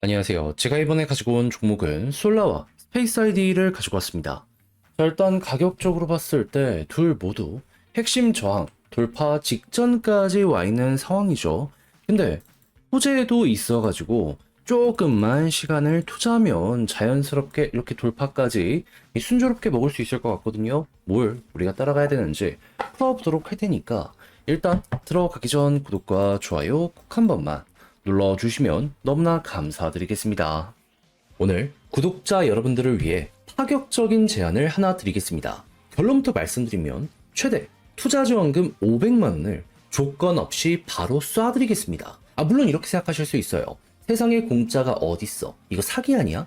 안녕하세요. 제가 이번에 가지고 온 종목은 솔라와 스페이스 아이디를 가지고 왔습니다. 자, 일단 가격적으로 봤을 때 둘 모두 핵심 저항 돌파 직전까지 와 있는 상황이죠. 근데 호재도 있어가지고 조금만 시간을 투자하면 자연스럽게 이렇게 돌파까지 순조롭게 먹을 수 있을 것 같거든요. 뭘 우리가 따라가야 되는지 풀어보도록 할 테니까 일단 들어가기 전 구독과 좋아요 꼭 한 번만 눌러주시면 너무나 감사드리겠습니다. 오늘 구독자 여러분들을 위해 파격적인 제안을 하나 드리겠습니다. 결론부터 말씀드리면 최대 투자 지원금 500만 원을 조건 없이 바로 쏴드리겠습니다. 아 물론 이렇게 생각하실 수 있어요. 세상에 공짜가 어딨어? 이거 사기 아니야?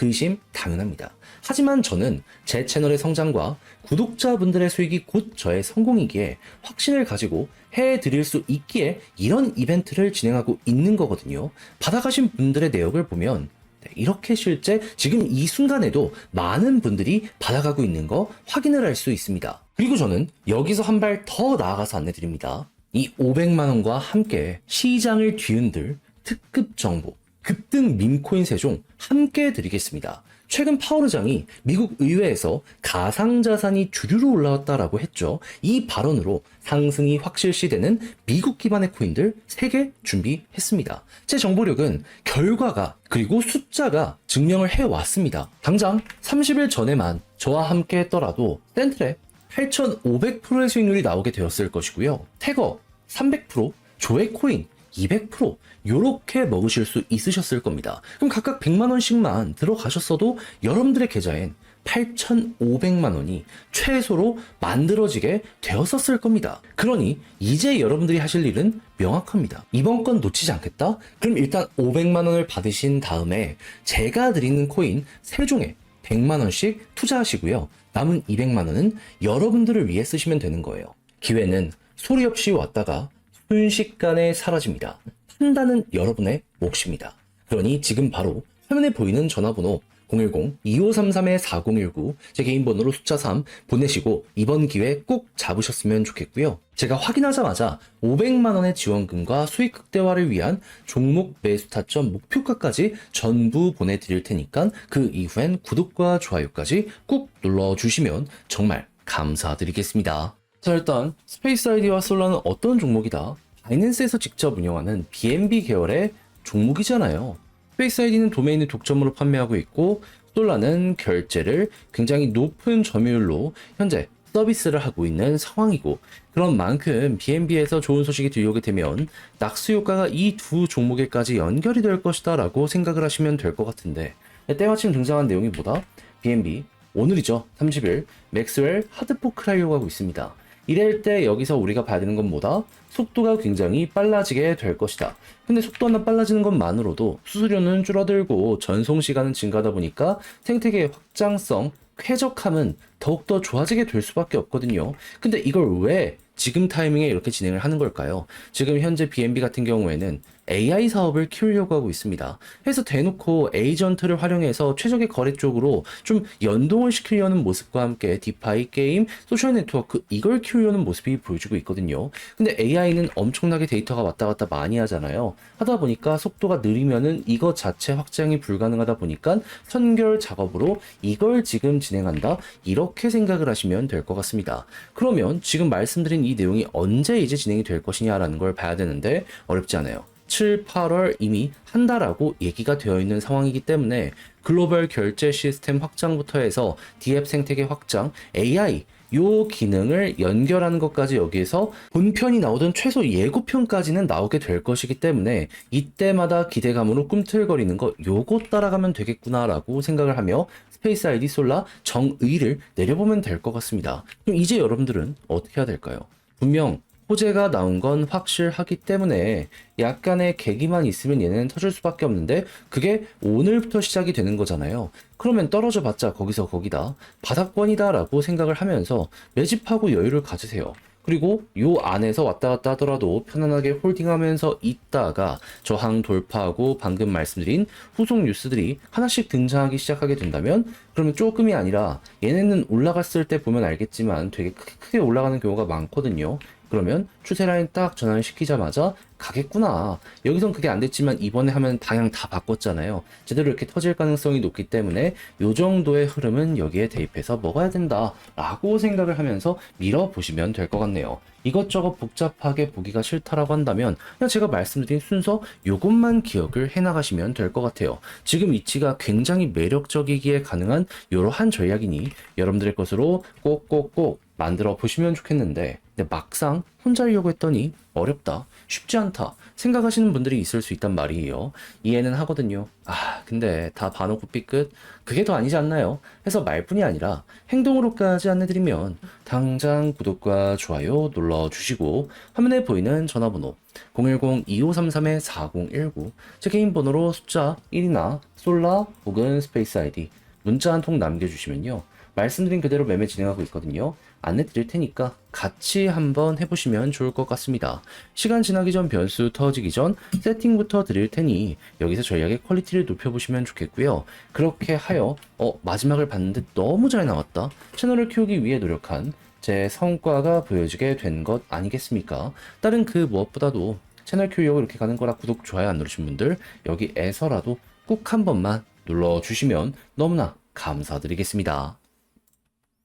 의심 당연합니다. 하지만 저는 제 채널의 성장과 구독자분들의 수익이 곧 저의 성공이기에 확신을 가지고 해드릴 수 있기에 이런 이벤트를 진행하고 있는 거거든요. 받아가신 분들의 내역을 보면 네, 이렇게 실제 지금 이 순간에도 많은 분들이 받아가고 있는 거 확인을 할 수 있습니다. 그리고 저는 여기서 한 발 더 나아가서 안내드립니다. 이 500만 원과 함께 시장을 뒤흔들 특급 정보, 급등 밈코인 세종 함께 드리겠습니다. 최근 파워르장이 미국 의회에서 가상자산이 주류로 올라왔다라고 했죠. 이 발언으로 상승이 확실시되는 미국 기반의 코인들 3개 준비했습니다. 제 정보력은 결과가 그리고 숫자가 증명을 해왔습니다. 당장 30일 전에만 저와 함께 했더라도 센트랩 8,500%의 수익률이 나오게 되었을 것이고요. 태거 300%, 조회코인 200% 요렇게 먹으실 수 있으셨을 겁니다. 그럼 각각 100만 원씩만 들어가셨어도 여러분들의 계좌엔 8,500만 원이 최소로 만들어지게 되었었을 겁니다. 그러니 이제 여러분들이 하실 일은 명확합니다. 이번 건 놓치지 않겠다? 그럼 일단 500만 원을 받으신 다음에 제가 드리는 코인 3종에 100만 원씩 투자하시고요. 남은 200만 원은 여러분들을 위해 쓰시면 되는 거예요. 기회는 소리 없이 왔다가 순식간에 사라집니다. 판단은 여러분의 몫입니다. 그러니 지금 바로 화면에 보이는 전화번호 010-2533-4019 제 개인 번호로 숫자 3 보내시고 이번 기회 꼭 잡으셨으면 좋겠고요. 제가 확인하자마자 500만원의 지원금과 수익 극대화를 위한 종목 매수 타점 목표가까지 전부 보내드릴 테니까 그 이후엔 구독과 좋아요까지 꼭 눌러주시면 정말 감사드리겠습니다. 자 일단 스페이스 아이디와 솔라는 어떤 종목이다? 바이낸스에서 직접 운영하는 BNB 계열의 종목이잖아요. 스페이스 아이디는 도메인을 독점으로 판매하고 있고 솔라는 결제를 굉장히 높은 점유율로 현재 서비스를 하고 있는 상황이고 그런 만큼 BNB에서 좋은 소식이 들려오게 되면 낙수 효과가 이 두 종목에까지 연결이 될 것이다 라고 생각을 하시면 될 것 같은데 때마침 등장한 내용이 뭐다? BNB 오늘이죠 30일 맥스웰 하드포크를 하려고 하고 있습니다 이럴 때 여기서 우리가 건 뭐다? 속도가 굉장히 빨라지게 될 것이다. 근데 속도 하나 빨라지는 것만으로도 수수료는 줄어들고 전송 시간은 증가하다 보니까 생태계의 확장성, 쾌적함은 더욱더 좋아지게 될 수밖에 없거든요. 근데 이걸 왜 지금 타이밍에 이렇게 진행을 하는 걸까요? 지금 현재 BNB 같은 경우에는 AI 사업을 키우려고 하고 있습니다. 그래서 대놓고 에이전트를 활용해서 최적의 거래 쪽으로 좀 연동을 시키려는 모습과 함께 디파이 게임, 소셜 네트워크 이걸 키우려는 모습이 보여주고 있거든요. 근데 AI는 엄청나게 데이터가 왔다 갔다 많이 하잖아요. 하다 보니까 속도가 느리면은 이것 자체 확장이 불가능하다 보니까 선결 작업으로 이걸 지금 진행한다. 이렇게 생각을 하시면 될 것 같습니다. 그러면 지금 말씀드린 이 내용이 언제 이제 진행이 될 것이냐라는 걸 봐야 되는데 어렵지 않아요. 7, 8월 이미 한다라고 얘기가 되어 있는 상황이기 때문에 글로벌 결제 시스템 확장부터 해서 디앱 생태계 확장, AI 요 기능을 연결하는 것까지 여기에서 본편이 나오던 최소 예고편까지는 나오게 될 것이기 때문에 이때마다 기대감으로 꿈틀거리는 거 요거 따라가면 되겠구나라고 생각을 하며 스페이스 아이디 솔라 정의를 내려보면 될 것 같습니다. 그럼 이제 여러분들은 어떻게 해야 될까요? 분명 호재가 나온 건 확실하기 때문에 약간의 계기만 있으면 얘는 터질 수밖에 없는데 그게 오늘부터 시작이 되는 거잖아요. 그러면 떨어져 봤자 거기서 거기다 바닥권이다 라고 생각을 하면서 매집하고 여유를 가지세요. 그리고 요 안에서 왔다 갔다 하더라도 편안하게 홀딩하면서 있다가 저항 돌파하고 방금 말씀드린 후속 뉴스들이 하나씩 등장하기 시작하게 된다면 그러면 조금이 아니라 얘네는 올라갔을 때 보면 알겠지만 되게 크게 올라가는 경우가 많거든요. 그러면 추세 라인 딱 전환을 시키자마자 가겠구나. 여기선 그게 안 됐지만 이번에 하면 방향 다 바꿨잖아요. 제대로 이렇게 터질 가능성이 높기 때문에 요 정도의 흐름은 여기에 대입해서 먹어야 된다라고 생각을 하면서 밀어보시면 될 것 같네요. 이것저것 복잡하게 보기가 싫다라고 한다면 그냥 제가 말씀드린 순서 요것만 기억을 해나가시면 될 것 같아요. 지금 위치가 굉장히 매력적이기에 가능한 이러한 전략이니 여러분들의 것으로 꼭꼭꼭 만들어 보시면 좋겠는데 근데 막상 혼자 하려고 했더니 어렵다 쉽지 않다 생각하시는 분들이 있을 수 있단 말이에요. 이해는 하거든요. 아 근데 다 봐놓고 삐끗 그게 더 아니지 않나요? 해서 말뿐이 아니라 행동으로까지 안내드리면 당장 구독과 좋아요 눌러주시고 화면에 보이는 전화번호 010-2533-4019 제 개인 번호로 숫자 1이나 솔라 혹은 스페이스 아이디 문자 한 통 남겨주시면요. 말씀드린 그대로 매매 진행하고 있거든요. 안내 드릴 테니까 같이 한번 해보시면 좋을 것 같습니다. 시간 지나기 전 변수 터지기 전 세팅부터 드릴 테니 여기서 전략의 퀄리티를 높여보시면 좋겠고요. 그렇게 하여 어 마지막을 봤는데 너무 잘 나왔다. 채널을 키우기 위해 노력한 제 성과가 보여지게 된 것 아니겠습니까? 다른 그 무엇보다도 채널 키우려고 이렇게 가는 거라 구독, 좋아요 안 누르신 분들 여기에서라도 꼭 한 번만 눌러주시면 너무나 감사드리겠습니다.